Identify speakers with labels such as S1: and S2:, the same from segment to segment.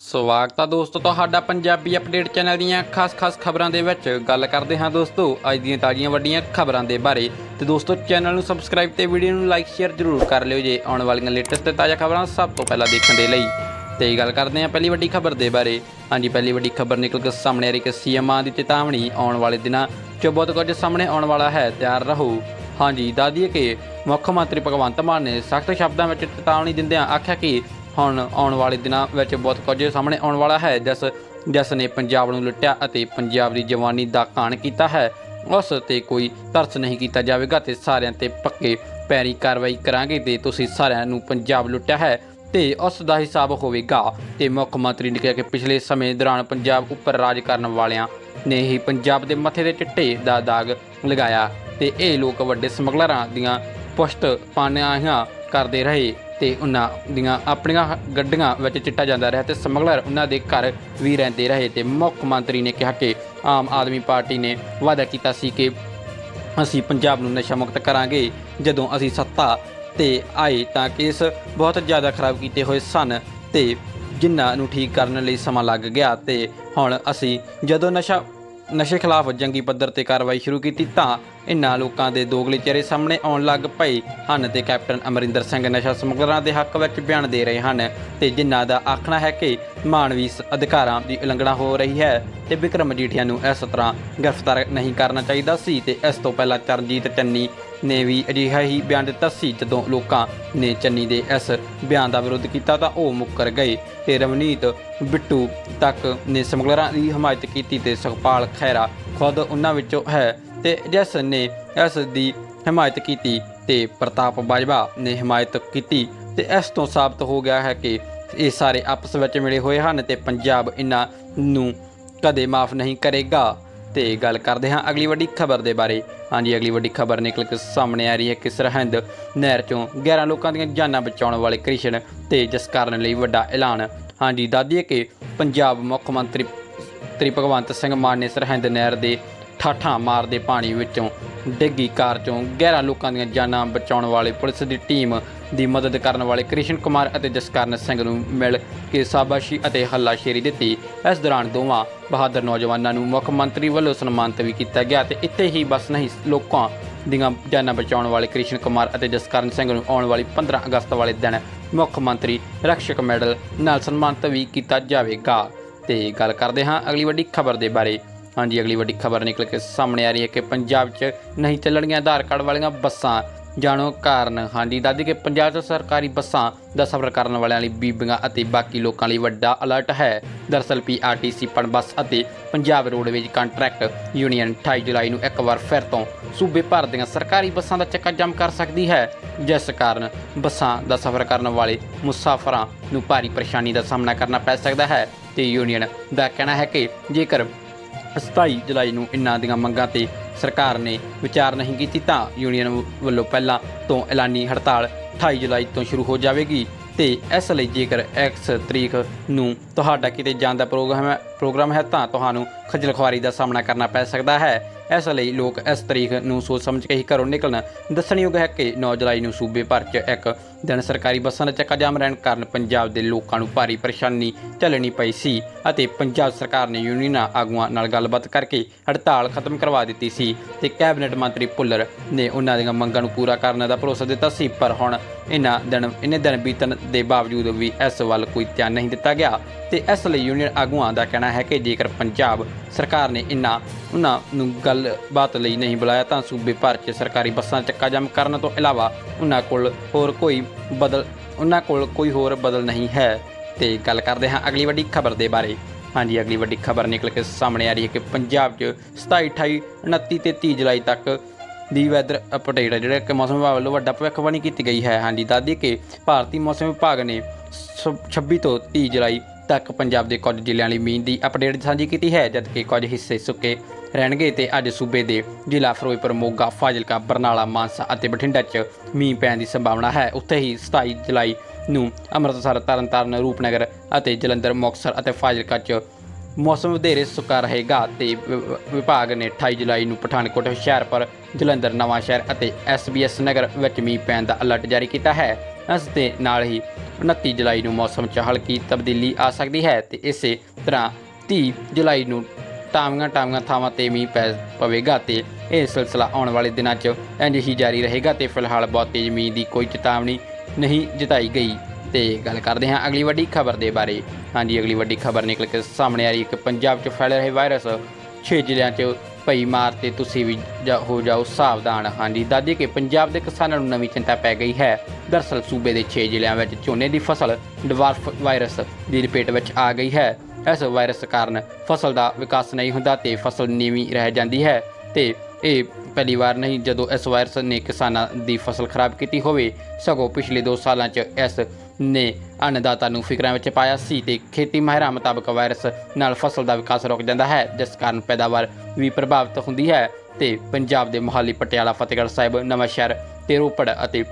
S1: ਸਵਾਗਤ ਹੈ ਦੋਸਤੋ ਤੁਹਾਡਾ ਪੰਜਾਬੀ ਅਪਡੇਟ ਚੈਨਲ ਦੀਆਂ ਖਾਸ-ਖਾਸ ਖਬਰਾਂ ਦੇ ਵਿੱਚ ਗੱਲ ਕਰਦੇ ਹਾਂ ਦੋਸਤੋ, ਅੱਜ ਦੀਆਂ ਤਾਜ਼ੀਆਂ ਵੱਡੀਆਂ ਖਬਰਾਂ ਦੇ ਬਾਰੇ। ਤੇ ਦੋਸਤੋ, ਚੈਨਲ ਨੂੰ ਸਬਸਕ੍ਰਾਈਬ ਤੇ ਵੀਡੀਓ ਨੂੰ ਲਾਈਕ ਸ਼ੇਅਰ ਜ਼ਰੂਰ ਕਰ ਲਿਓ ਜੇ ਆਉਣ ਵਾਲੀਆਂ ਲੇਟੈਸਟ ਤੇ ਤਾਜ਼ਾ ਖਬਰਾਂ ਸਭ ਤੋਂ ਪਹਿਲਾਂ ਦੇਖਣ ਦੇ ਲਈ। ਤੇ ਗੱਲ ਕਰਦੇ ਹਾਂ ਪਹਿਲੀ ਵੱਡੀ ਖਬਰ ਦੇ ਬਾਰੇ। ਹਾਂਜੀ, ਪਹਿਲੀ ਵੱਡੀ ਖਬਰ ਨਿਕਲ ਕੇ ਸਾਹਮਣੇ ਆ ਰਹੀ ਕਿ ਸੀਐਮ ਦੀ ਚੇਤਾਵਨੀ ਆਉਣ ਵਾਲੇ ਦਿਨਾਂ 'ਚ ਬਹੁਤ ਕੁਝ ਸਾਹਮਣੇ ਆਉਣ ਵਾਲਾ ਹੈ, ਤਿਆਰ ਰਹੋ। ਹਾਂਜੀ ਦਾਦੀਏ ਕਿ ਮੁੱਖ ਮੰਤਰੀ ਭਗਵੰਤ ਮਾਨ ਨੇ ਸਖਤ ਸ਼ਬਦਾਂ ਵਿੱਚ ਚੇਤਾਵਨੀ ਦਿੰਦਿਆਂ ਆਖਿਆ ਕਿ ਹੁਣ ਆਉਣ ਵਾਲੇ ਦਿਨਾਂ ਵਿੱਚ ਬਹੁਤ ਕੁਝ ਸਾਹਮਣੇ ਆਉਣ ਵਾਲਾ ਹੈ। ਜਿਸ ਜਿਸ ਨੇ ਪੰਜਾਬ ਨੂੰ ਲੁੱਟਿਆ ਅਤੇ ਪੰਜਾਬ ਦੀ ਜਵਾਨੀ ਦਾ ਕਾਣ ਕੀਤਾ ਹੈ, ਉਸ ਤੇ ਕੋਈ ਤਰਸ ਨਹੀਂ ਕੀਤਾ ਜਾਵੇਗਾ ਤੇ ਸਾਰਿਆਂ ਤੇ ਪੱਕੇ ਪੈਰੀ ਕਾਰਵਾਈ ਕਰਾਂਗੇ ਤੇ ਤੁਸੀਂ ਸਾਰਿਆਂ ਨੂੰ ਪੰਜਾਬ ਲੁੱਟਿਆ ਹੈ ਤੇ ਉਸ ਦਾ ਹਿਸਾਬ ਹੋਵੇਗਾ। ਤੇ ਮੁੱਖ ਮੰਤਰੀ ਨੇ ਕਿਹਾ ਕਿ ਪਿਛਲੇ ਸਮੇਂ ਦੌਰਾਨ ਪੰਜਾਬ ਉੱਪਰ ਰਾਜ ਕਰਨ ਵਾਲਿਆਂ ਨੇ ਹੀ ਪੰਜਾਬ ਦੇ ਮੱਥੇ ਤੇ ਚਿੱਟੇ ਦਾ ਦਾਗ ਲਗਾਇਆ ਤੇ ਇਹ ਲੋਕ ਵੱਡੇ ਸਮਗਲਰਾਂ ਦੀਆਂ ਪੁਸ਼ਤ ਪਾਣਿਆਂ ਕਰਦੇ ਰਹੇ। ਤੇ ਉਹਨਾਂ ਦੀਆਂ ਆਪਣੀਆਂ ਗੱਡੀਆਂ ਵਿੱਚ ਚਿੱਟਾ ਜਾਂਦਾ ਰਿਹਾ ਤੇ ਸਮਗਲਰ ਉਹਨਾਂ ਦੇ ਘਰ ਵੀ ਰਹਿੰਦੇ ਰਹੇ ਤੇ ਮੁੱਖ ਮੰਤਰੀ ਨੇ ਕਿਹਾ ਕਿ ਆਮ ਆਦਮੀ ਪਾਰਟੀ ਨੇ ਵਾਅਦਾ ਕੀਤਾ ਸੀ ਕਿ ਅਸੀਂ ਪੰਜਾਬ ਨੂੰ ਨਸ਼ਾ ਮੁਕਤ ਕਰਾਂਗੇ, ਜਦੋਂ ਅਸੀਂ ਸੱਤਾ ਤੇ ਆਏ ਤਾਂ ਕੇਸ ਬਹੁਤ ਜ਼ਿਆਦਾ ਖਰਾਬ ਕੀਤੇ ਹੋਏ ਸਨ ਤੇ ਜਿਨ੍ਹਾਂ ਨੂੰ ਠੀਕ ਕਰਨ ਲਈ ਸਮਾਂ ਲੱਗ ਗਿਆ ਤੇ ਹੁਣ ਅਸੀਂ ਜਦੋਂ ਨਸ਼ਾ, ਨਸ਼ੇ ਖਿਲਾਫ ਜੰਗੀ ਪੱਧਰ ਤੇ ਕਾਰਵਾਈ ਸ਼ੁਰੂ ਕੀਤੀ ਤਾਂ ਇਨ੍ਹਾਂ ਲੋਕਾਂ ਦੇ ਦੋਗਲੇ ਚਿਹਰੇ ਸਾਹਮਣੇ ਆਉਣ ਲੱਗ ਪਏ ਹਨ ਤੇ ਕੈਪਟਨ ਅਮਰਿੰਦਰ ਸਿੰਘ ਨਸ਼ਾ ਸਮਗਲਰਾਂ ਦੇ ਹੱਕ ਵਿੱਚ ਬਿਆਨ ਦੇ ਰਹੇ ਹਨ ਤੇ ਜਿਨ੍ਹਾਂ ਦਾ ਆਖਣਾ ਹੈ ਕਿ ਮਾਨਵੀ ਸ- ਅਧਿਕਾਰਾਂ ਦੀ ਉਲੰਘਣਾ ਹੋ ਰਹੀ ਹੈ ਤੇ ਵਿਕਰਮ ਮਜੀਠੀਆ ਨੂੰ ਇਸ ਤਰ੍ਹਾਂ ਗ੍ਰਿਫਤਾਰ ਨਹੀਂ ਕਰਨਾ ਚਾਹੀਦਾ ਸੀ ਤੇ ਇਸ ਤੋਂ ਪਹਿਲਾਂ ਚਰਨਜੀਤ ਚੰਨੀ ਨੇ ਵੀ ਅਜਿਹਾ ਹੀ ਬਿਆਨ ਦਿੱਤਾ ਸੀ। ਜਦੋਂ ਲੋਕਾਂ ਨੇ ਚੰਨੀ ਦੇ ਇਸ ਬਿਆਨ ਦਾ ਵਿਰੋਧ ਕੀਤਾ ਤਾਂ ਉਹ ਮੁੱਕਰ ਗਏ ਤੇ ਰਵਨੀਤ ਬਿੱਟੂ ਤੱਕ ਨੇ ਸਮਗਲਰਾਂ ਦੀ ਹਮਾਇਤ ਕੀਤੀ ਤੇ ਸੁਖਪਾਲ ਖੈਰਾ ਖੁਦ ਉਹਨਾਂ ਵਿੱਚੋਂ ਹੈ। ਤੇ ਜਿਸ ਨੇ ਇਸ ਦੀ ਹਮਾਇਤ ਕੀਤੀ ਤੇ ਪ੍ਰਤਾਪ ਬਾਜਵਾ ਨੇ ਹਮਾਇਤ ਕੀਤੀ ਤੇ ਇਸ ਤੋਂ ਸਾਬਤ ਹੋ ਗਿਆ ਹੈ ਕਿ ਇਹ ਸਾਰੇ ਆਪਸ ਵਿੱਚ ਮਿਲੇ ਹੋਏ ਹਨ ਤੇ ਪੰਜਾਬ ਇਹਨਾਂ ਨੂੰ ਕਦੇ ਮਾਫ ਨਹੀਂ ਕਰੇਗਾ। ਤੇ ਗੱਲ ਕਰਦੇ ਹਾਂ ਅਗਲੀ ਵੱਡੀ ਖਬਰ ਦੇ ਬਾਰੇ। ਹਾਂਜੀ, ਅਗਲੀ ਵੱਡੀ ਖਬਰ ਨਿਕਲ ਕੇ ਸਾਹਮਣੇ ਆ ਰਹੀ ਹੈ ਕਿ ਸਰਹੰਦ ਨਹਿਰ ਚੋਂ 11 ਲੋਕਾਂ ਦੀਆਂ ਜਾਨਾਂ ਬਚਾਉਣ ਵਾਲੇ ਕ੍ਰਿਸ਼ਨ ਤੇ ਜਸਕਰਨ ਲਈ ਵੱਡਾ ਐਲਾਨ। ਹਾਂਜੀ ਦਾਦੀਏ ਕਿ ਪੰਜਾਬ ਮੁੱਖ ਮੰਤਰੀ ਤ੍ਰੀ ਭਗਵੰਤ ਸਿੰਘ ਮਾਨ ਨੇ ਸਰਹੰਦ ਨਹਿਰ ਦੇ ਠਾਠਾਂ ਮਾਰਦੇ ਪਾਣੀ ਵਿੱਚੋਂ। ਡਿੱਗੀ ਕਾਰ ਚੋਂ 11 ਲੋਕਾਂ ਦੀਆਂ ਜਾਨਾਂ ਬਚਾਉਣ ਵਾਲੇ ਪੁਲਿਸ ਦੀ ਟੀਮ ਦੀ ਮਦਦ ਕਰਨ ਵਾਲੇ ਕ੍ਰਿਸ਼ਨ ਕੁਮਾਰ ਅਤੇ ਜਸਕਰਨ ਸਿੰਘ ਨੂੰ ਮਿਲ ਕੇ ਸਾਬਾਸ਼ੀ ਅਤੇ ਹੱਲਾਸ਼ੇਰੀ ਦਿੱਤੀ। ਇਸ ਦੌਰਾਨ ਦੋਵਾਂ ਬਹਾਦਰ ਨੌਜਵਾਨਾਂ ਨੂੰ ਮੁੱਖ ਮੰਤਰੀ ਵੱਲੋਂ ਸਨਮਾਨਿਤ ਵੀ ਕੀਤਾ ਗਿਆ ਤੇ ਇੱਥੇ ਹੀ ਬਸ ਨਹੀਂ, ਲੋਕਾਂ ਦੀਆਂ ਜਾਨਾਂ ਬਚਾਉਣ ਵਾਲੇ ਕ੍ਰਿਸ਼ਨ ਕੁਮਾਰ ਅਤੇ ਜਸਕਰਨ ਸਿੰਘ ਨੂੰ ਆਉਣ ਵਾਲੀ 15 ਅਗਸਤ ਵਾਲੇ ਦਿਨ ਮੁੱਖ ਮੰਤਰੀ ਰਕਸ਼ਕ ਮੈਡਲ ਨਾਲ ਸਨਮਾਨਿਤ ਵੀ ਕੀਤਾ ਜਾਵੇਗਾ। ਤੇ ਗੱਲ ਕਰਦੇ ਹਾਂ ਅਗਲੀ ਵੱਡੀ ਖਬਰ ਦੇ ਬਾਰੇ। ਹਾਂਜੀ, ਅਗਲੀ ਵੱਡੀ ਖਬਰ ਨਿਕਲ ਕੇ ਸਾਹਮਣੇ ਆ ਰਹੀ ਹੈ ਕਿ ਪੰਜਾਬ 'ਚ ਨਹੀਂ ਚੱਲਣਗੀਆਂ ਆਧਾਰ ਕਾਰਡ ਵਾਲੀਆਂ ਬੱਸਾਂ ਜਾਣੋ ਕਾਰਨ, ਹਾਂਜੀ ਦਾਦੀ ਕਿ ਪੰਜਾਬ 'ਚ ਸਰਕਾਰੀ ਬੱਸਾਂ ਦਾ ਸਫ਼ਰ ਕਰਨ ਵਾਲਿਆਂ ਲਈ ਬੀਬੀਆਂ ਅਤੇ ਬਾਕੀ ਲੋਕਾਂ ਲਈ ਵੱਡਾ ਅਲਰਟ ਹੈ। ਦਰਅਸਲ ਪੀਆਰਟੀਸੀ ਪਣ ਬੱਸ ਅਤੇ ਪੰਜਾਬ ਰੋਡਵੇਜ ਕੰਟਰੈਕਟ ਯੂਨੀਅਨ 28 ਜੁਲਾਈ ਨੂੰ ਇੱਕ ਵਾਰ ਫਿਰ ਤੋਂ ਸੂਬੇ ਭਰ ਦੀਆਂ ਸਰਕਾਰੀ ਬੱਸਾਂ ਦਾ ਚੱਕਾ ਜੰਮ ਕਰ ਸਕਦੀ ਹੈ। ਜਿਸ ਕਾਰਨ ਬੱਸਾਂ ਦਾ ਸਫ਼ਰ ਕਰਨ ਵਾਲੇ ਮੁਸਾਫਰਾਂ ਨੂੰ ਭਾਰੀ ਪਰੇਸ਼ਾਨੀ ਦਾ ਸਾਹਮਣਾ ਕਰਨਾ ਪੈ ਸਕਦਾ ਹੈ ਤੇ ਯੂਨੀਅਨ ਦਾ ਕਹਿਣਾ ਹੈ ਕਿ ਜੇਕਰ 27 ਜੁਲਾਈ ਨੂੰ ਇਨ੍ਹਾਂ ਦੀਆਂ ਮੰਗਾਂ ਤੇ ਸਰਕਾਰ ਨੇ ਵਿਚਾਰ ਨਹੀਂ ਕੀਤੀ ਤਾਂ ਯੂਨੀਅਨ ਵੱਲੋਂ ਪਹਿਲਾਂ ਤੋਂ ਐਲਾਨੀ ਹੜਤਾਲ 28 ਜੁਲਾਈ ਤੋਂ ਸ਼ੁਰੂ ਹੋ ਜਾਵੇਗੀ ਤੇ ਇਸ ਲਈ ਜੇਕਰ X ਤਰੀਕ ਨੂੰ ਤੁਹਾਡਾ ਕਿਤੇ ਜਾਣ ਦਾ ਪ੍ਰੋਗਰਾਮ ਹੈ ਪ੍ਰੋਗਰਾਮ ਹੈ ਤਾਂ ਤੁਹਾਨੂੰ ਖੱਜਲ ਖੁਆਰੀ ਦਾ ਸਾਹਮਣਾ ਕਰਨਾ ਪੈ ਸਕਦਾ ਹੈ। ਇਸ ਲਈ ਲੋਕ ਇਸ ਤਰੀਕ ਨੂੰ ਸੋਚ ਸਮਝ ਕੇ ਹੀ ਘਰੋਂ ਨਿਕਲਣ। ਦੱਸਣਯੋਗ ਹੈ ਕਿ 9 ਜੁਲਾਈ ਨੂੰ ਸੂਬੇ ਭਰ 'ਚ ਇੱਕ ਦਿਨ ਸਰਕਾਰੀ ਬੱਸਾਂ ਦਾ ਚੱਕਾ ਜਾਮ ਰਹਿਣ ਕਾਰਨ ਪੰਜਾਬ ਦੇ ਲੋਕਾਂ ਨੂੰ ਭਾਰੀ ਪਰੇਸ਼ਾਨੀ ਝੱਲਣੀ ਪਈ ਸੀ ਅਤੇ ਪੰਜਾਬ ਸਰਕਾਰ ਨੇ ਯੂਨੀਅਨਾਂ ਆਗੂਆਂ ਨਾਲ ਗੱਲਬਾਤ ਕਰਕੇ ਹੜਤਾਲ ਖਤਮ ਕਰਵਾ ਦਿੱਤੀ ਸੀ ਤੇ ਕੈਬਨਿਟ ਮੰਤਰੀ ਭੁੱਲਰ ਨੇ ਉਹਨਾਂ ਦੀਆਂ ਮੰਗਾਂ ਨੂੰ ਪੂਰਾ ਕਰਨ ਦਾ ਭਰੋਸਾ ਦਿੱਤਾ ਸੀ, ਪਰ ਹੁਣ ਇਹਨਾਂ ਦਿਨ ਇਹਨੇ ਦਿਨ ਬੀਤਣ ਦੇ ਬਾਵਜੂਦ ਵੀ ਇਸ ਵੱਲ ਕੋਈ ਧਿਆਨ ਨਹੀਂ ਦਿੱਤਾ ਗਿਆ। ਤੇ ਇਸ ਲਈ ਯੂਨੀਅਨ ਆਗੂਆਂ ਦਾ ਕਹਿਣਾ ਹੈ ਕਿ ਜੇਕਰ ਪੰਜਾਬ ਸਰਕਾਰ ਨੇ ਇਨ੍ਹਾਂ ਉਹਨਾਂ ਨੂੰ ਗੱਲਬਾਤ ਲਈ ਨਹੀਂ ਬੁਲਾਇਆ, ਤਾਂ ਸੂਬੇ ਭਰ 'ਚ ਸਰਕਾਰੀ ਬੱਸਾਂ ਚੱਕਾ ਜਾਮ ਕਰਨ ਤੋਂ ਇਲਾਵਾ ਉਹਨਾਂ ਕੋਲ ਹੋਰ ਕੋਈ ਬਦਲ, ਉਹਨਾਂ ਕੋਲ ਕੋਈ ਹੋਰ ਬਦਲ ਨਹੀਂ ਹੈ। ਤੇ ਗੱਲ ਕਰਦੇ ਹਾਂ ਅਗਲੀ ਵੱਡੀ ਖਬਰ ਦੇ ਬਾਰੇ। ਹਾਂਜੀ, ਅਗਲੀ ਵੱਡੀ ਖਬਰ ਨਿਕਲ ਕੇ ਸਾਹਮਣੇ ਆ ਰਹੀ ਹੈ ਕਿ ਪੰਜਾਬ 'ਚ 27 28 29 ਤੇ 30 ਜੁਲਾਈ ਤੱਕ ਦੀ ਵੈਦਰ ਅਪਡੇਟ ਹੈ, ਜਿਹੜਾ ਕਿ ਮੌਸਮ ਵਿਭਾਗ ਵੱਲੋਂ ਵੱਡਾ ਭਵਿੱਖਬਾਣੀ ਕੀਤੀ ਗਈ ਹੈ। ਹਾਂਜੀ ਦਾਦੀ ਕਿ ਭਾਰਤੀ ਮੌਸਮ ਵਿਭਾਗ ਨੇ ਸ- 26 ਤੋਂ 30 ਜੁਲਾਈ ਤੱਕ ਪੰਜਾਬ ਦੇ ਕੁਝ ਜ਼ਿਲ੍ਹਿਆਂ ਲਈ ਮੀਂਹ ਦੀ ਅਪਡੇਟ ਸਾਂਝੀ ਕੀਤੀ ਹੈ, ਜਦਕਿ ਕੁਝ ਹਿੱਸੇ ਸੁੱਕੇ ਰਹਿਣਗੇ ਤੇ ਅੱਜ ਸੂਬੇ ਦੇ ਜ਼ਿਲ੍ਹਾ ਫਿਰੋਜ਼ਪੁਰ, ਮੋਗਾ, ਫਾਜ਼ਿਲਕਾ, ਬਰਨਾਲਾ, ਮਾਨਸਾ ਅਤੇ ਬਠਿੰਡਾ 'ਚ ਮੀਂਹ ਪੈਣ ਦੀ ਸੰਭਾਵਨਾ ਹੈ। ਉੱਥੇ ਹੀ 27 ਜੁਲਾਈ ਨੂੰ ਅੰਮ੍ਰਿਤਸਰ, ਤਰਨਤਾਰਨ, ਰੂਪਨਗਰ ਅਤੇ ਜਲੰਧਰ, ਮੁਕਤਸਰ ਅਤੇ ਫਾਜ਼ਿਲਕਾ 'ਚ ਮੌਸਮ ਵਧੇਰੇ ਸੁੱਕਾ ਰਹੇਗਾ ਤੇ ਵਿ- ਵਿਭਾਗ ਨੇ 28 ਜੁਲਾਈ ਨੂੰ ਪਠਾਨਕੋਟ ਹੁਸ਼ਿਆਰਪੁਰ ਜਲੰਧਰ, ਨਵਾਂਸ਼ਹਿਰ ਅਤੇ ਐਸਬੀਐਸ ਨਗਰ ਵਿੱਚ ਮੀਂਹ ਪੈਣ ਦਾ ਅਲਰਟ ਜਾਰੀ ਕੀਤਾ ਹੈ। ਇਸ ਦੇ ਨਾਲ ਹੀ 29 ਜੁਲਾਈ ਨੂੰ ਮੌਸਮ 'ਚ ਹਲਕੀ ਤਬਦੀਲੀ ਆ ਸਕਦੀ ਹੈ ਤੇ ਇਸੇ ਤਰ੍ਹਾਂ 30 ਜੁਲਾਈ ਨੂੰ ਟਾਵੀਆਂ ਟਾਵੀਆਂ ਥਾਵਾਂ ਤੇ ਮੀਂਹ ਪੈ ਪਵੇਗਾ ਤੇ ਇਹ ਸਿਲਸਿਲਾ ਆਉਣ ਵਾਲੇ ਦਿਨਾਂ 'ਚ ਇੰਝ ਹੀ ਜਾਰੀ ਰਹੇਗਾ ਤੇ ਫਿਲਹਾਲ ਬਹੁਤ ਤੇਜ਼ ਮੀਂਹ ਦੀ ਕੋਈ ਚੇਤਾਵਨੀ ਨਹੀਂ ਜਤਾਈ ਗਈ। ਤੇ ਗੱਲ ਕਰਦੇ ਹਾਂ ਅਗਲੀ ਵੱਡੀ ਖਬਰ ਦੇ ਬਾਰੇ। ਹਾਂਜੀ, ਅਗਲੀ ਵੱਡੀ ਖਬਰ ਨਿਕਲ ਕੇ ਸਾਹਮਣੇ ਆ ਰਹੀ ਹੈ ਕਿ ਪੰਜਾਬ 'ਚ ਫੈਲ ਰਹੇ ਵਾਇਰਸ। 6 ਜ਼ਿਲ੍ਹਿਆਂ 'ਚ ਪਈ ਮਾਰ ਤੇ ਤੁਸੀਂ ਵੀ ਜਾ- ਹੋ ਜਾਓ ਸਾਵਧਾਨ। ਹਾਂਜੀ ਦਾਦੀ ਕਿ ਪੰਜਾਬ ਦੇ ਕਿਸਾਨਾਂ ਨੂੰ ਨਵੀਂ ਚਿੰਤਾ ਪੈ ਗਈ ਹੈ। ਦਰਸਲ ਸੂਬੇ ਦੇ 6 ਜ਼ਿਲ੍ਹਿਆਂ ਵਿੱਚ ਝੋਨੇ ਦੀ ਫਸਲ ਡਵਾਰਫ ਵਾਇਰਸ ਦੀ ਲਪੇਟ ਵਿੱਚ ਆ ਗਈ ਹੈ। ਇਸ ਵਾਇਰਸ ਕਾਰਨ ਫਸਲ ਦਾ ਵਿਕਾਸ ਨਹੀਂ ਹੁੰਦਾ ਤੇ ਫਸਲ ਨੀਵੀਂ ਰਹਿ ਜਾਂਦੀ ਹੈ ਤੇ ਇਹ ਪਹਿਲੀ ਵਾਰ ਨਹੀਂ, ਜਦੋਂ ਇਸ ਵਾਇਰਸ ਨੇ ਕਿਸਾਨਾਂ ਦੀ ਫਸਲ ਖਰਾਬ ਕੀਤੀ ਹੋਵੇ, ਸਗੋਂ ਪਿਛਲੇ 2 ਸਾਲਾਂ 'ਚ ਇਸ ਨੇ ਅੰਨਦਾਤਾ ਨੂੰ ਫਿਕਰਾਂ ਵਿੱਚ ਪਾਇਆ ਸੀ ਤੇ ਖੇਤੀ ਮਾਹਿਰਾਂ ਮੁਤਾਬਕ ਵਾਇਰਸ ਨਾਲ ਫਸਲ ਦਾ ਵਿਕਾਸ ਰੁਕ ਜਾਂਦਾ ਹੈ, ਜਿਸ ਕਾਰਨ ਪੈਦਾਵਾਰ ਵੀ ਪ੍ਰਭਾਵਿਤ ਹੁੰਦੀ ਹੈ ਤੇ ਪੰਜਾਬ ਦੇ ਮੋਹਾਲੀ, ਪਟਿਆਲਾ, ਫਤਿਹਗੜ੍ਹ ਸਾਹਿਬ, ਨਵਾਂਸ਼ਹਿਰ ਤੇ ਰੋਪੜ ਅਤੇ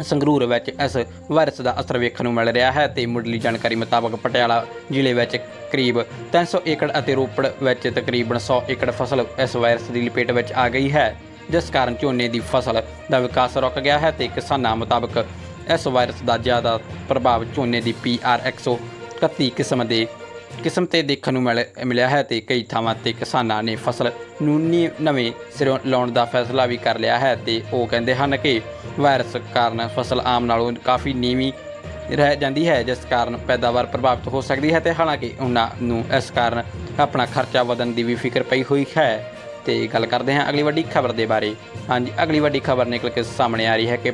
S1: ਸੰਗਰੂਰ ਵਿੱਚ ਇਸ ਵਾਇਰਸ ਦਾ ਅਸਰ ਵੇਖਣ ਨੂੰ ਮਿਲ ਰਿਹਾ ਹੈ ਤੇ ਮੁੱਢਲੀ ਜਾਣਕਾਰੀ ਮੁਤਾਬਕ ਪਟਿਆਲਾ ਜ਼ਿਲ੍ਹੇ ਵਿੱਚ ਕਰੀਬ 300 ਏਕੜ ਅਤੇ ਰੋਪੜ ਵਿੱਚ ਤਕਰੀਬਨ 100 ਏਕੜ ਫਸਲ ਇਸ ਵਾਇਰਸ ਦੀ ਲਪੇਟ ਵਿੱਚ ਆ ਗਈ ਹੈ, ਜਿਸ ਕਾਰਨ ਝੋਨੇ ਦੀ ਫਸਲ ਦਾ ਵਿਕਾਸ ਰੁਕ ਗਿਆ ਹੈ ਤੇ ਕਿਸਾਨਾਂ ਮੁਤਾਬਕ ਇਸ ਵਾਇਰਸ ਦਾ ਜ਼ਿਆਦਾ ਪ੍ਰਭਾਵ ਝੋਨੇ ਦੀ ਪੀਆਰ 131 ਕਿਸਮ ਦੇ ਕਿਸਮ ਤੇ ਦੇਖਣ ਨੂੰ ਮਿਲ- ਮਿਲਿਆ ਹੈ ਤੇ ਕਈ ਥਾਵਾਂ ਤੇ ਕਿਸਾਨਾਂ ਨੇ ਫਸਲ ਨੂੰ ਨੀ- ਨਵੇਂ ਸਿਰੋਂ ਲਾਉਣ ਦਾ ਫੈਸਲਾ ਵੀ ਕਰ ਲਿਆ ਹੈ ਤੇ ਉਹ ਕਹਿੰਦੇ ਹਨ ਕਿ ਵਾਇਰਸ ਕਾਰਨ ਫਸਲ ਆਮ ਨਾਲੋਂ ਕਾਫੀ ਨੀਵੀਂ ਰਹਿ ਜਾਂਦੀ ਹੈ, ਜਿਸ ਕਾਰਨ ਪੈਦਾਵਾਰ ਪ੍ਰਭਾਵਿਤ ਹੋ ਸਕਦੀ ਹੈ ਤੇ ਹਾਲਾਂਕਿ ਉਹਨਾਂ ਨੂੰ ਇਸ ਕਾਰਨ ਆਪਣਾ ਖਰਚਾ ਵਧਣ ਦੀ ਵੀ ਫਿਕਰ ਪਈ ਹੋਈ ਹੈ। ਤੇ ਗੱਲ ਕਰਦੇ ਹਾਂ ਅਗਲੀ ਵੱਡੀ ਖਬਰ ਦੇ ਬਾਰੇ। ਹਾਂਜੀ, ਅਗਲੀ ਵੱਡੀ ਖਬਰ ਨਿਕਲ ਕੇ ਸਾਹਮਣੇ ਆ ਰਹੀ ਹੈ ਕਿ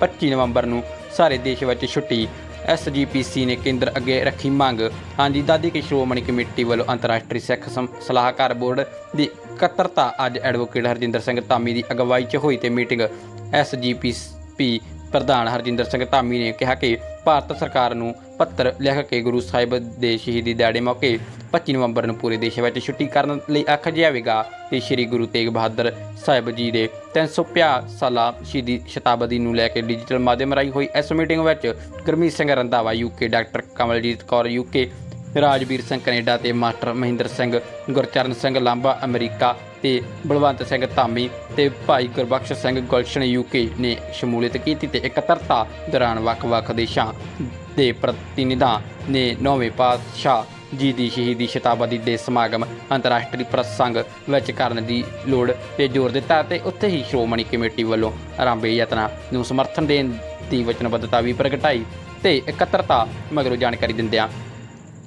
S1: 25 ਨਵੰਬਰ ਨੂੰ ਸਾਰੇ ਦੇਸ਼ ਵਿੱਚ ਛੁੱਟੀ। ਐਸਜੀਪੀਸੀ ਨੇ ਕੇਂਦਰ ਅੱਗੇ ਰੱਖੀ ਮੰਗ। ਹਾਂਜੀ, ਦਾਦੀ ਕੀ ਸ਼੍ਰੋਮਣੀ ਕਮੇਟੀ ਵੱਲੋਂ ਅੰਤਰਰਾਸ਼ਟਰੀ ਸਿੱਖ ਸਮ- ਸਲਾਹਕਾਰ ਬੋਰਡ ਦੀ ਇਕੱਤਰਤਾ ਅੱਜ ਐਡਵੋਕੇਟ ਹਰਜਿੰਦਰ ਸਿੰਘ ਧਾਮੀ ਦੀ ਅਗਵਾਈ 'ਚ ਹੋਈ ਤੇ ਮੀਟਿੰਗ। ਐਸਜੀਪੀਸੀ ਪ੍ਰਧਾਨ ਹਰਜਿੰਦਰ ਸਿੰਘ ਧਾਮੀ ਨੇ ਕਿਹਾ ਕਿ ਭਾਰਤ ਸਰਕਾਰ ਨੂੰ ਪੱਤਰ ਲਿਖ ਕੇ ਗੁਰੂ ਸਾਹਿਬ ਦੇ ਸ਼ਹੀਦੀ ਦਿਹਾੜੇ ਮੌਕੇ 25 ਨਵੰਬਰ ਨੂੰ ਪੂਰੇ ਦੇਸ਼ ਵਿੱਚ ਛੁੱਟੀ ਕਰਨ ਲਈ ਆਖਿਆ ਜਾਵੇਗਾ ਤੇ ਸ੍ਰੀ ਗੁਰੂ ਤੇਗ ਬਹਾਦਰ ਸਾਹਿਬ ਜੀ ਦੇ 350 ਸਾਲਾ ਸ਼ਹੀਦੀ ਸ਼ਤਾਬਦੀ ਨੂੰ ਲੈ ਕੇ ਡਿਜੀਟਲ ਮਾਧਿਅਮ ਰਾਹੀਂ ਹੋਈ ਇਸ ਮੀਟਿੰਗ ਵਿੱਚ Gurmeet Singh Randhawa UK doctor Kamaljit Kaur UK Rajveer Singh Canada ਤੇ ਮਾਸਟਰ ਮਹਿੰਦਰ ਸਿੰਘ, ਗੁਰਚਰਨ ਸਿੰਘ ਲਾਂਬਾ, ਅਮਰੀਕਾ ਤੇ ਬਲਵੰਤ ਸਿੰਘ ਧਾਮੀ ਤੇ ਭਾਈ ਗੁਰਬਖਸ਼ ਸਿੰਘ ਗੁਲਸ਼ਨ ਯੂਕੇ ਨੇ ਸ਼ਮੂਲੀਅਤ ਕੀਤੀ ਤੇ ਇਕੱਤਰਤਾ ਦੌਰਾਨ ਵੱਖ-ਵੱਖ ਦੇਸ਼ਾਂ ਦੇ ਪ੍ਰਤੀਨਿਧਾਂ ਨੇ ਨੌਵੇਂ ਪਾਤਸ਼ਾਹ ਜੀ ਦੀ ਸ਼ਹੀਦੀ ਸ਼ਤਾਬਦੀ ਦੇ ਸਮਾਗਮ ਅੰਤਰਰਾਸ਼ਟਰੀ ਪ੍ਰਸੰਗ ਵਿੱਚ ਕਰਨ ਦੀ ਲੋੜ ਤੇ ਜ਼ੋਰ ਦਿੱਤਾ ਤੇ ਉੱਥੇ ਹੀ ਸ਼੍ਰੋਮਣੀ ਕਮੇਟੀ ਵੱਲੋਂ ਆਰੰਭੇ ਯਤਨਾਂ ਨੂੰ ਸਮਰਥਨ ਦੇਣ ਦੀ ਵਚਨਬੱਧਤਾ ਵੀ ਪ੍ਰਗਟਾਈ ਤੇ ਇਕੱਤਰਤਾ ਮਗਰੋਂ ਜਾਣਕਾਰੀ ਦਿੰਦਿਆਂ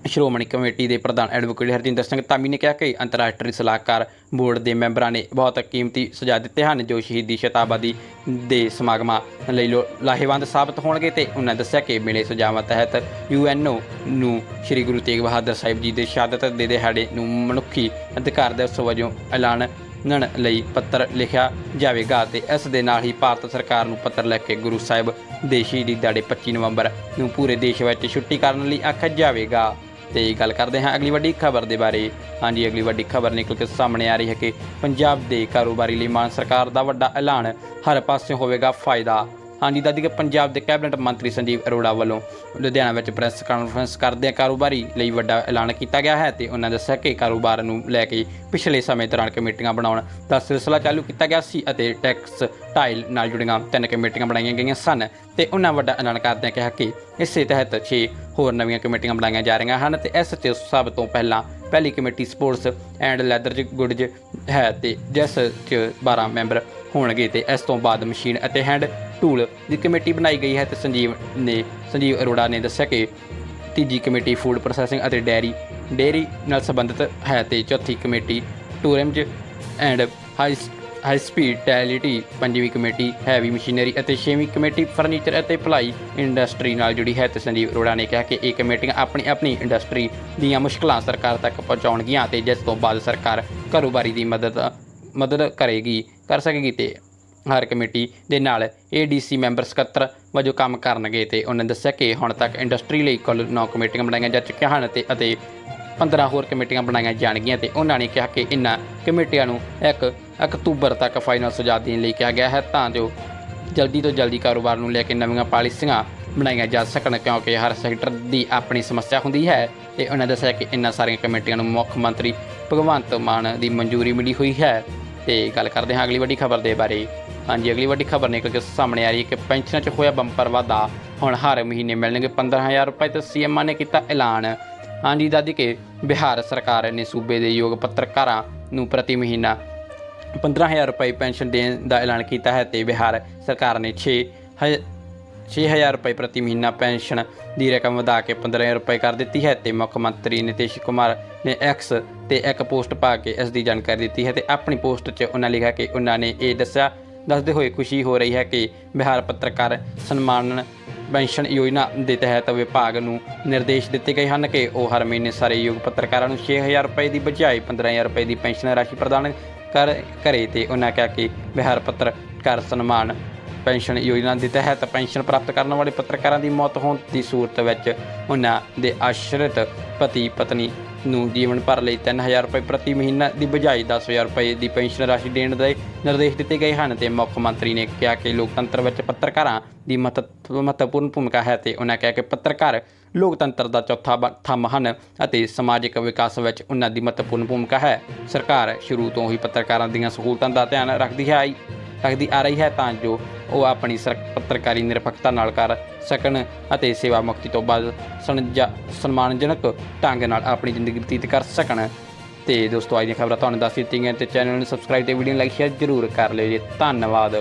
S1: ਸ਼੍ਰੋਮਣੀ ਕਮੇਟੀ ਦੇ ਪ੍ਰਧਾਨ ਐਡਵੋਕੇਟ ਹਰਜਿੰਦਰ ਸਿੰਘ ਧਾਮੀ ਨੇ ਕਿਹਾ ਕਿ ਅੰਤਰਰਾਸ਼ਟਰੀ ਸਲਾਹਕਾਰ ਬੋਰਡ ਦੇ ਮੈਂਬਰਾਂ ਨੇ ਬਹੁਤ ਕੀਮਤੀ ਸੁਝਾਅ ਦਿੱਤੇ ਹਨ, ਜੋ ਸ਼ਹੀਦੀ ਸ਼ਤਾਬਦੀ ਦੇ ਸਮਾਗਮਾਂ ਲਈ ਲੋ- ਲਾਹੇਵੰਦ ਸਾਬਤ ਹੋਣਗੇ ਤੇ ਉਹਨਾਂ ਦੱਸਿਆ ਕਿ ਮਿਲੇ ਸੁਝਾਵਾਂ ਤਹਿਤ ਯੂਐਨਓ ਨੂੰ ਸ੍ਰੀ ਗੁਰੂ ਤੇਗ ਬਹਾਦਰ ਸਾਹਿਬ ਜੀ ਦੇ ਸ਼ਹਾਦਤ ਦੇ ਦਿਹਾੜੇ ਨੂੰ ਮਨੁੱਖੀ ਅਧਿਕਾਰ ਦਿਵਸ ਵਜੋਂ ਐਲਾਨ ਨਣ ਲਈ ਪੱਤਰ ਲਿਖਿਆ ਜਾਵੇਗਾ ਤੇ ਇਸ ਦੇ ਨਾਲ ਹੀ ਭਾਰਤ ਸਰਕਾਰ ਨੂੰ ਪੱਤਰ ਲਿਖ ਕੇ ਗੁਰੂ ਸਾਹਿਬ ਦੇ ਸ਼ਹੀਦੀ ਦਿਹਾੜੇ 25 ਨਵੰਬਰ ਨੂੰ ਪੂਰੇ ਦੇਸ਼ ਵਿੱਚ ਛੁੱਟੀ ਕਰਨ ਲਈ ਆਖਿਆ ਜਾਵੇਗਾ। ਤੇ ਗੱਲ ਕਰਦੇ ਹਾਂ ਅਗਲੀ ਵੱਡੀ ਖਬਰ ਦੇ ਬਾਰੇ। ਹਾਂਜੀ, ਅਗਲੀ ਵੱਡੀ ਖਬਰ ਨਿਕਲ ਕੇ ਸਾਹਮਣੇ ਆ ਰਹੀ ਹੈ ਕਿ ਪੰਜਾਬ ਦੇ ਕਾਰੋਬਾਰੀ ਲਈ ਮਾਨ ਸਰਕਾਰ ਦਾ ਵੱਡਾ ਐਲਾਨ। ਹਰ ਪਾਸੇ ਹੋਵੇਗਾ ਫਾਇਦਾ। ਹਾਂਜੀ ਦਾਦੀ ਕਿ ਪੰਜਾਬ ਦੇ ਕੈਬਨਿਟ ਮੰਤਰੀ ਸੰਜੀਵ ਅਰੋੜਾ ਵੱਲੋਂ ਲੁਧਿਆਣਾ ਵਿੱਚ ਪ੍ਰੈਸ ਕਾਨਫਰੰਸ ਕਰਦਿਆਂ ਕਾਰੋਬਾਰੀ ਲਈ ਵੱਡਾ ਐਲਾਨ ਕੀਤਾ ਗਿਆ ਹੈ ਤੇ ਉਹਨਾਂ ਦੱਸਿਆ ਕਿ ਕਾਰੋਬਾਰ ਨੂੰ ਲੈ ਕੇ ਪਿਛਲੇ ਸਮੇਂ ਦੌਰਾਨ ਕਮੇਟੀਆਂ ਬਣਾਉਣ ਦਾ ਸਿਲਸਿਲਾ ਚਾਲੂ ਕੀਤਾ ਗਿਆ ਸੀ ਅਤੇ ਟੈਕਸ ਟਾਈਲ ਨਾਲ ਜੁੜੀਆਂ ਤਿੰਨ ਕਮੇਟੀਆਂ ਬਣਾਈਆਂ ਗਈਆਂ ਸਨ ਤੇ ਉਹਨਾਂ ਵੱਡਾ ਐਲਾਨ ਕਰਦਿਆਂ ਕਿਹਾ ਕਿ ਇਸੇ ਤਹਿਤ 6 ਹੋਰ ਨਵੀਆਂ ਕਮੇਟੀਆਂ ਬਣਾਈਆਂ ਜਾ ਰਹੀਆਂ ਹਨ ਤੇ ਇਸ 'ਚ ਸਭ ਤੋਂ ਪਹਿਲਾਂ ਪਹਿਲੀ committee sports and leather goods ਹੈ ਤੇ ਜਿਸ 'ਚ 12 ਮੈਂਬਰ ਹੋਣਗੇ ਤੇ ਇਸ ਤੋਂ ਬਾਅਦ ਮਸ਼ੀਨ ਅਤੇ ਹੈਂਡ ਟੂਲ ਦੀ ਕਮੇਟੀ ਬਣਾਈ ਗਈ ਹੈ ਤੇ ਸੰਜੀਵ ਨੇ, ਸੰਜੀਵ ਅਰੋੜਾ ਨੇ ਦੱਸਿਆ ਕਿ ਤੀਜੀ ਕਮੇਟੀ ਫੂਡ ਪ੍ਰੋਸੈਸਿੰਗ ਅਤੇ ਡੈਰੀ ਡੇਅਰੀ ਨਾਲ ਸੰਬੰਧਿਤ ਹੈ ਤੇ ਚੌਥੀ committee tourism and high hospitality ਪੰਜਵੀਂ ਕਮੇਟੀ ਹੈਵੀ ਮਸ਼ੀਨਰੀ ਅਤੇ ਛੇਵੀਂ ਕਮੇਟੀ ਫਰਨੀਚਰ ਅਤੇ ਭਲਾਈ ਇੰਡਸਟਰੀ ਨਾਲ ਜੁੜੀ ਹੈ ਤੇ ਸੰਜੀਵ ਅਰੋੜਾ ਨੇ ਕਿਹਾ ਕਿ ਇਹ ਕਮੇਟੀਆਂ ਆਪਣੀ ਆਪਣੀ ਇੰਡਸਟਰੀ ਦੀਆਂ ਮੁਸ਼ਕਲਾਂ ਸਰਕਾਰ ਤੱਕ ਪਹੁੰਚਾਉਣਗੀਆਂ ਤੇ ਜਿਸ ਤੋਂ ਬਾਅਦ ਸਰਕਾਰ ਕਾਰੋਬਾਰੀ ਦੀ ਮਦਦ ਮਦਦ ਕਰੇਗੀ, ਕਰ ਸਕੇਗੀ ਤੇ ਹਰ ਕਮੇਟੀ ਦੇ ਨਾਲ ਏਡੀਸੀ ਮੈਂਬਰ ਸਕੱਤਰ ਵਜੋਂ ਕੰਮ ਕਰਨਗੇ ਤੇ ਉਹਨਾਂ ਦੱਸਿਆ ਕਿ ਹੁਣ ਤੱਕ ਇੰਡਸਟਰੀ ਲਈ ਕੁੱਲ 9 ਕਮੇਟੀਆਂ ਬਣਾਈਆਂ ਜਾ ਚੁੱਕੀਆਂ ਹਨ ਤੇ ਅਤੇ 15 ਹੋਰ ਕਮੇਟੀਆਂ ਬਣਾਈਆਂ ਜਾਣਗੀਆਂ ਤੇ ਉਹਨਾਂ ਨੇ ਕਿਹਾ ਕਿ ਇਨ੍ਹਾਂ ਕਮੇਟੀਆਂ ਨੂੰ 1 ਅਕਤੂਬਰ ਤੱਕ ਫਾਈਨਲ ਸੁਝਾਅ ਦੇਣ ਲਈ ਕਿਹਾ ਗਿਆ ਹੈ ਤਾਂ ਜੋ ਜਲਦੀ ਤੋਂ ਜਲਦੀ ਕਾਰੋਬਾਰ ਨੂੰ ਲੈ ਕੇ ਨਵੀਆਂ ਪਾਲਿਸੀਆਂ ਬਣਾਈਆਂ ਜਾ ਸਕਣ ਕਿਉਂਕਿ ਹਰ ਸੈਕਟਰ ਦੀ ਆਪਣੀ ਸਮੱਸਿਆ ਹੁੰਦੀ ਹੈ ਤੇ ਉਹਨਾਂ ਦੱਸਿਆ ਕਿ ਇਨ੍ਹਾਂ ਸਾਰੀਆਂ ਕਮੇਟੀਆਂ ਨੂੰ ਮੁੱਖ ਮੰਤਰੀ ਭਗਵੰਤ ਮਾਨ ਦੀ ਮਨਜ਼ੂਰੀ ਮਿਲੀ ਹੋਈ ਹੈ। ਤੇ ਗੱਲ ਕਰਦੇ ਹਾਂ ਅਗਲੀ ਵੱਡੀ ਖਬਰ ਦੇ ਬਾਰੇ। ਹਾਂਜੀ, ਅਗਲੀ ਵੱਡੀ ਖਬਰ ਨਿਕਲ ਕੇ ਸਾਹਮਣੇ ਆ ਰਹੀ ਹੈ ਕਿ ਪੈਨਸ਼ਨਾਂ 'ਚ ਹੋਇਆ ਬੰਪਰ ਵਾਧਾ। ਹੁਣ ਹਰ ਮਹੀਨੇ ਮਿਲਣਗੇ 15000 ਰੁਪਏ ਤੇ ਸੀਐਮ ਨੇ ਕੀਤਾ ਐਲਾਨ। ਹਾਂਜੀ, ਦਾਦੀ ਕਿ ਬਿਹਾਰ ਸਰਕਾਰ ਨੇ ਸੂਬੇ ਦੇ ਯੋਗ ਪੱਤਰਕਾਰਾਂ ਨੂੰ ਪ੍ਰਤੀ ਮਹੀਨਾ 15000 ਰੁਪਏ ਪੈਨਸ਼ਨ ਦੇਣ ਦਾ ਐਲਾਨ ਕੀਤਾ ਹੈ ਤੇ ਬਿਹਾਰ ਸਰਕਾਰ ਨੇ 6 6000 ਰੁਪਏ ਪ੍ਰਤੀ ਮਹੀਨਾ ਪੈਨਸ਼ਨ ਦੀ ਰਕਮ ਵਧਾ ਕੇ 15000 ਰੁਪਏ ਕਰ ਦਿੱਤੀ ਹੈ ਤੇ ਮੁੱਖ ਮੰਤਰੀ ਨਿਤੀਸ਼ ਕੁਮਾਰ ਨੇ ਐਕਸ ਤੇ ਇੱਕ ਪੋਸਟ ਪਾ ਕੇ ਇਸ ਦੀ ਜਾਣਕਾਰੀ ਦਿੱਤੀ ਹੈ ਤੇ ਆਪਣੀ ਪੋਸਟ 'ਚ ਉਹਨਾਂ ਲਿਖਿਆ ਕਿ ਉਹਨਾਂ ਨੇ ਇਹ ਦੱਸਿਆ, ਦੱਸਦੇ ਹੋਏ ਖੁਸ਼ੀ ਹੋ ਰਹੀ ਹੈ ਕਿ ਬਿਹਾਰ ਪੱਤਰਕਾਰ ਸਨਮਾਨ ਪੈਨਸ਼ਨ ਯੋਜਨਾ ਦੇ ਤਹਿਤ ਵਿਭਾਗ ਨੂੰ ਨਿਰਦੇਸ਼ ਦਿੱਤੇ ਗਏ ਹਨ ਕਿ ਉਹ ਹਰ ਮਹੀਨੇ ਸਾਰੇ ਯੋਗ ਪੱਤਰਕਾਰਾਂ ਨੂੰ 6000 ਰੁਪਏ ਦੀ ਬਜਾਏ 15000 ਰੁਪਏ ਦੀ ਪੈਨਸ਼ਨ ਰਾਸ਼ੀ ਪ੍ਰਦਾਨ ਕਰ, ਕਰੇ ਤੇ ਉਹਨਾਂ ਕਿਹਾ ਕਿ ਬਿਹਾਰ ਪੱਤਰਕਾਰ ਸਨਮਾਨ ਪੈਨਸ਼ਨ ਯੋਜਨਾ ਦੇ ਤਹਿਤ ਪੈਨਸ਼ਨ ਪ੍ਰਾਪਤ ਕਰਨ ਵਾਲੇ ਪੱਤਰਕਾਰਾਂ ਦੀ ਮੌਤ ਹੋਣ ਦੀ ਸੂਰਤ ਵਿੱਚ ਉਹਨਾਂ ਦੇ ਆਸ਼ਰਿਤ ਪਤੀ ਪਤਨੀ ਨੂੰ ਜੀਵਨ ਭਰ ਲਈ 3000 ਰੁਪਏ ਪ੍ਰਤੀ ਮਹੀਨਾ ਦੀ ਬਜਾਏ 10000 ਰੁਪਏ ਦੀ ਪੈਨਸ਼ਨ ਰਾਸ਼ੀ ਦੇਣ ਦੇ ਨਿਰਦੇਸ਼ ਦਿੱਤੇ ਗਏ ਹਨ ਤੇ ਮੁੱਖ ਮੰਤਰੀ ਨੇ ਕਿਹਾ ਕਿ ਲੋਕਤੰਤਰ ਵਿੱਚ ਪੱਤਰਕਾਰਾਂ ਦੀ ਮਹੱਤਵ- ਮਹੱਤਵਪੂਰਨ ਭੂਮਿਕਾ ਹੈ ਤੇ ਉਹਨਾਂ ਕਿਹਾ ਕਿ ਪੱਤਰਕਾਰ ਲੋਕਤੰਤਰ ਦਾ ਚੌਥਾ ਬ- ਥੰਮ ਹਨ ਅਤੇ ਸਮਾਜਿਕ ਵਿਕਾਸ ਵਿੱਚ ਉਹਨਾਂ ਦੀ ਮਹੱਤਵਪੂਰਨ ਭੂਮਿਕਾ ਹੈ। ਸਰਕਾਰ ਸ਼ੁਰੂ ਤੋਂ ਹੀ ਪੱਤਰਕਾਰਾਂ ਦੀਆਂ ਸਹੂਲਤਾਂ ਦਾ ਧਿਆਨ ਰੱਖਦੀ ਹੈ। ਰੱਖਦੀ ਆ ਰਹੀ ਹੈ ਤਾਂ ਜੋ ਉਹ ਆਪਣੀ ਸਰ- ਪੱਤਰਕਾਰੀ ਨਿਰਪੱਖਤਾ ਨਾਲ ਕਰ ਸਕਣ ਅਤੇ ਸੇਵਾ ਮੁਕਤੀ ਤੋਂ ਬਾਅਦ ਸਨਜਾ- ਸਨਮਾਨਜਨਕ ਢੰਗ ਨਾਲ ਆਪਣੀ ਜ਼ਿੰਦਗੀ ਬਤੀਤ ਕਰ ਸਕਣ। ਤੇ ਦੋਸਤੋ, ਅੱਜ ਦੀਆਂ ਖਬਰਾਂ ਤੁਹਾਨੂੰ ਦੱਸ ਦਿੱਤੀਆਂ ਗਈਆਂ ਤੇ ਚੈਨਲ ਨੂੰ ਸਬਸਕ੍ਰਾਈਬ ਤੇ ਵੀਡੀਓ ਨੂੰ ਲਾਈਕ ਸ਼ੇਅਰ ਜ਼ਰੂਰ ਕਰ ਲਿਓ ਜੀ। ਧੰਨਵਾਦ।